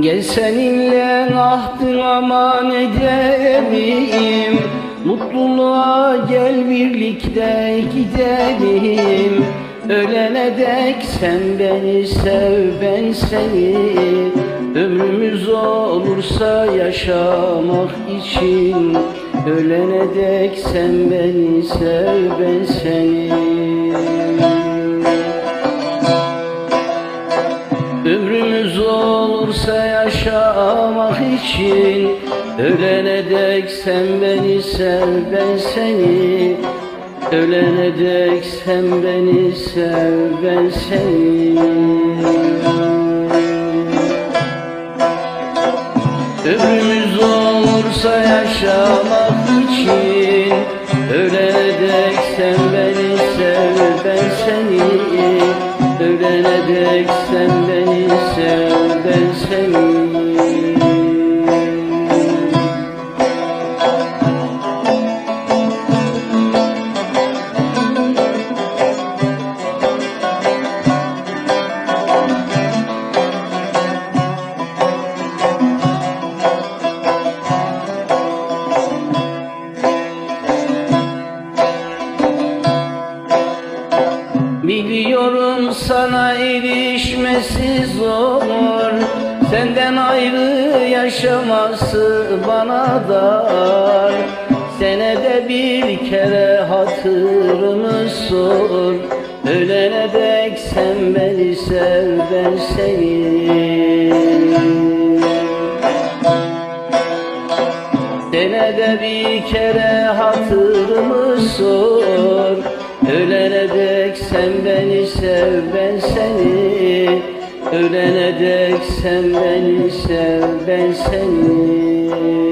Gel seninle ahdın aman edelim Mutluluğa gel birlikte gidelim. Ölene dek sen beni sev ben seni. Ömrümüz olursa yaşamak için Ölene dek sen beni sev ben seni yaşamak için Ölene dek sen beni sev ben seni. Ölene dek sen beni sev ben seni. Ömrümüz olursa yaşamak için Biliyorum sana erişmesi zor. Senden ayrı yaşaması bana dar. Senede bir kere hatırımı sor. Ölene dek sen beni sev ben seni. Senede bir kere hatırımı sor Ölene sen beni sev ben seni. Ölene sen beni sev ben seni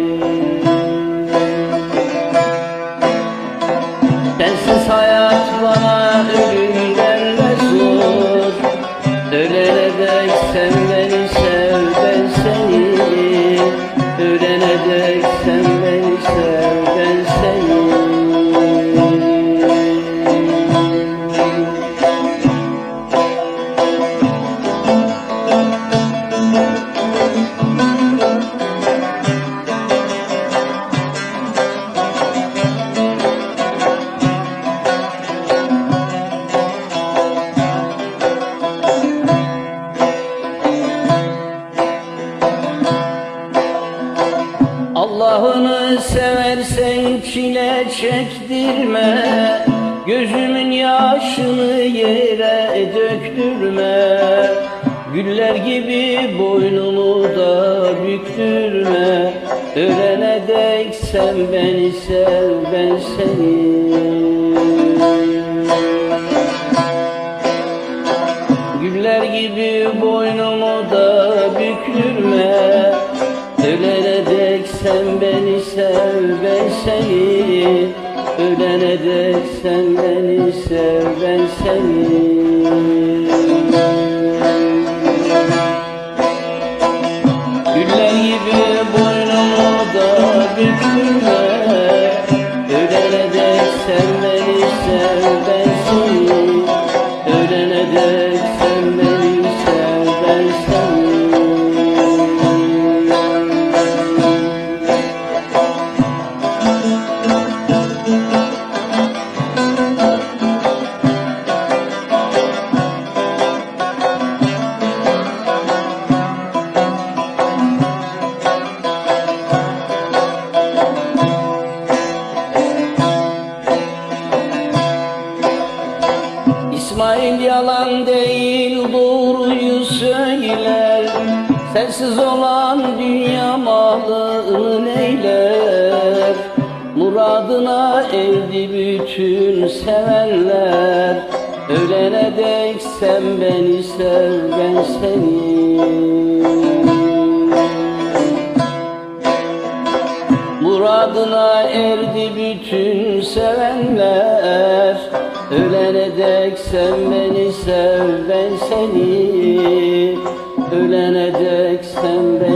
Allah'ını seversen çile çektirme Gözümün yaşını yere döktürme. Güller gibi boynumu da büktürme Ölene dek sen beni sev ben seni sen beni sev ben seni Ölene dek sen beni sev ben seni İsmail yalan değil doğruyu söyler. Sensiz olan dünya malını neyler? Muradına erdi bütün sevenler. Ölene dek sen beni sev ben seni. Muradına erdi bütün sevenler Ölene dek sen beni sev ben seni. Ölene dek sen beni